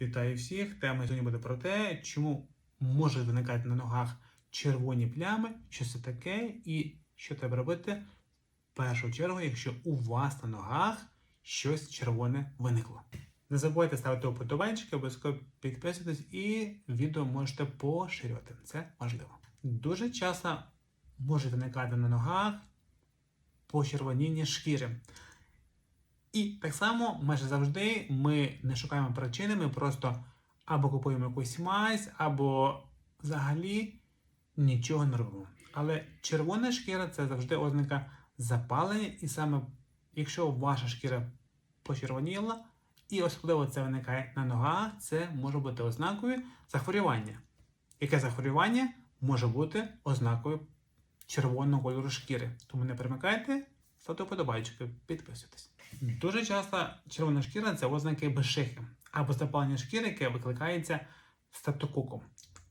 Вітаю всіх! Тема сьогодні буде про те, чому можуть виникати на ногах червоні плями, що це таке, і що треба робити в першу чергу, якщо у вас на ногах щось червоне виникло. Не забувайте ставити вподобайки, обов'язково підписуйтесь і відео можете поширювати. Це важливо. Дуже часто може виникати на ногах почервоніння шкіри. І так само майже завжди ми не шукаємо причини, ми просто або купуємо якусь мазь, або взагалі нічого не робимо. Але червона шкіра це завжди ознака запалення, і саме якщо ваша шкіра почервоніла, і особливо це виникає на ногах, це може бути ознакою захворювання. Яке захворювання може бути ознакою червоного кольору шкіри? Тому не примикайте, ставте вподобайки, підписуйтесь. Дуже часто червона шкіра це ознаки безшихи або запалення шкіри, яке викликається стаптококом,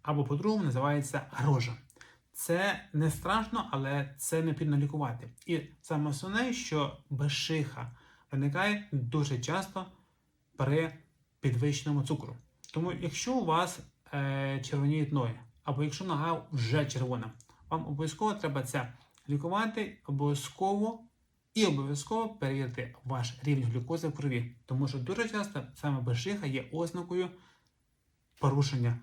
або по-другому називається грожа. Це не страшно, але це необхідно лікувати. І саме основне, що безшиха виникає дуже часто при підвищеному цукру. Тому, якщо у вас е, червоніють ноги, або якщо нога вже червона, вам обов'язково треба це лікувати, обов'язково і обов'язково перевірити ваш рівень глюкози в крові, тому що дуже часто саме безшиха є ознакою порушення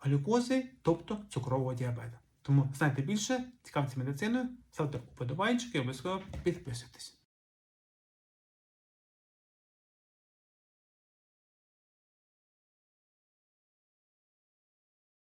глюкози, тобто цукрового діабету. Тому знайте більше, цікавтеся медициною, ставте вподобайчики і обов'язково підписуйтесь.